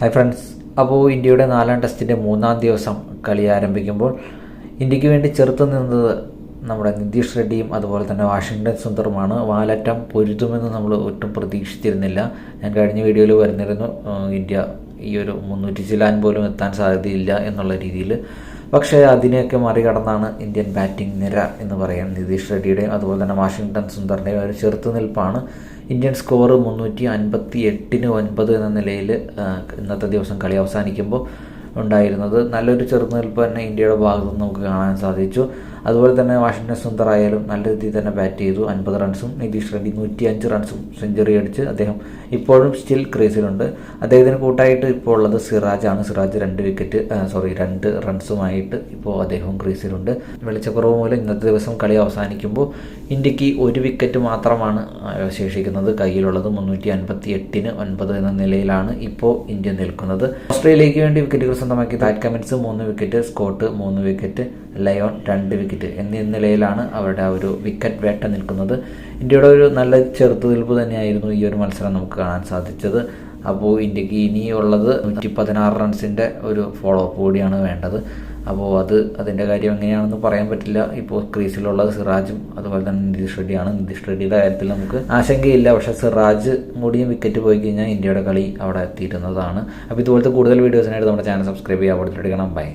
Hi friends അപ്പോൾ ഇന്ത്യയുടെ നാലാം ടെസ്റ്റിന്റെ മൂന്നാം ദിവസം കളി ആരംഭിക്കുമ്പോൾ ഇന്ത്യയ്ക്ക് വേണ്ടി ചെറുത്ത് നിന്നത് നമ്മുടെ നിതീഷ് റെഡ്ഡിയും അതുപോലെ തന്നെ വാഷിങ്ടൺ സുന്ദറുമാണ്. വാലറ്റം പൊരുതുമെന്ന് നമ്മൾ ഒട്ടും പ്രതീക്ഷിച്ചിരുന്നില്ല. ഞാൻ കഴിഞ്ഞ വീഡിയോയിൽ വരുന്നിരുന്നു ഇന്ത്യ ഈ ഒരു മുന്നൂറ്റി ചില്ലാൻ പോലും എത്താൻ സാധ്യതയില്ല എന്നുള്ള രീതിയിൽ. പക്ഷേ അതിനെയൊക്കെ മറികടന്നാണ് ഇന്ത്യൻ ബാറ്റിംഗ് നിര എന്ന് പറയാം നിതീഷ് റെഡ്ഡിയുടെയും അതുപോലെ തന്നെ വാഷിങ്ടൺ സുന്ദറിന്റെയും ഒരു ചെറുത്തുനിൽപ്പാണ്. ഇന്ത്യൻ സ്കോർ മുന്നൂറ്റി അൻപത്തി എട്ടിന് ഒൻപത് എന്ന നിലയിൽ ഇന്നത്തെ ദിവസം കളി അവസാനിക്കുമ്പോൾ ഉണ്ടായിരുന്നത്. നല്ലൊരു ചെറുനിൽപ്പ് തന്നെ ഇന്ത്യയുടെ ഭാഗത്ത് നമുക്ക് കാണാൻ സാധിച്ചു. അതുപോലെ തന്നെ വാഷിംഗ്ടൺ സുന്ദർ ആയാലും നല്ല രീതിയിൽ തന്നെ ബാറ്റ് ചെയ്തു. അൻപത് റൺസും നിതീഷ് റെഡ്ഡി നൂറ്റി അഞ്ച് റൺസും സെഞ്ചുറി അടിച്ച് അദ്ദേഹം ഇപ്പോഴും സ്റ്റിൽ ക്രീസിലുണ്ട് അദ്ദേഹത്തിന് കൂട്ടായിട്ട് ഇപ്പോൾ ഉള്ളത് സിറാജ് ആണ്. സിറാജ് രണ്ട് വിക്കറ്റ് സോറി രണ്ട് റൺസുമായിട്ട് ഇപ്പോൾ അദ്ദേഹവും ക്രീസിലുണ്ട് വെളിച്ചക്കുറവ് മൂലം ഇന്നത്തെ ദിവസം കളി അവസാനിക്കുമ്പോൾ ഇന്ത്യയ്ക്ക് ഒരു വിക്കറ്റ് മാത്രമാണ് ശേഷിക്കുന്നത് കയ്യിലുള്ളത് മുന്നൂറ്റി അൻപത്തി എട്ടിന് ഒൻപത് എന്ന നിലയിലാണ് ഇപ്പോൾ ഇന്ത്യ നിൽക്കുന്നത്. ഓസ്ട്രേലിയയ്ക്ക് വേണ്ടി വിക്കറ്റുകൾ സ്വന്തമാക്കി. താറ്റ് കമൻസ് മൂന്ന് വിക്കറ്റ് സ്കോട്ട് മൂന്ന് വിക്കറ്റ് ലയോൺ രണ്ട് വിക്കറ്റ് എന്നീ നിലയിലാണ് അവരുടെ ആ ഒരു വിക്കറ്റ് വേട്ട നിൽക്കുന്നത്. ഇന്ത്യയുടെ ഒരു നല്ല ചെറുത്തുനിൽപ്പ് തന്നെയായിരുന്നു ഈ ഒരു മത്സരം നമുക്ക് കാണാൻ സാധിച്ചത്. അപ്പോൾ ഇന്ത്യയ്ക്ക് ഇനിയുള്ളത് നൂറ്റി പതിനാറ് റൺസിന്റെ ഒരു ഫോളോ അപ്പ് കൂടിയാണ് വേണ്ടത്. അപ്പോൾ അത് അതിന്റെ കാര്യം എങ്ങനെയാണെന്ന് പറയാൻ പറ്റില്ല. ഇപ്പോൾ ക്രീസിലുള്ളത് സിറാജും അതുപോലെ തന്നെ നിതീഷ് റെഡ്ഡിയാണ്. നിതീഷ് റെഡ്ഡിയുടെ കാര്യത്തിൽ നമുക്ക് ആശങ്കയില്ല. പക്ഷേ സിറാജ് കൂടിയും വിക്കറ്റ് പോയി കഴിഞ്ഞാൽ ഇന്ത്യയുടെ കളി അവിടെ എത്തിയിരുന്നതാണ്. അപ്പോൾ ഇതുപോലത്തെ കൂടുതൽ വീഡിയോസിനായിട്ട് നമ്മുടെ ചാനൽ സബ്സ്ക്രൈബ് ചെയ്യുക. അവിടെ ബൈ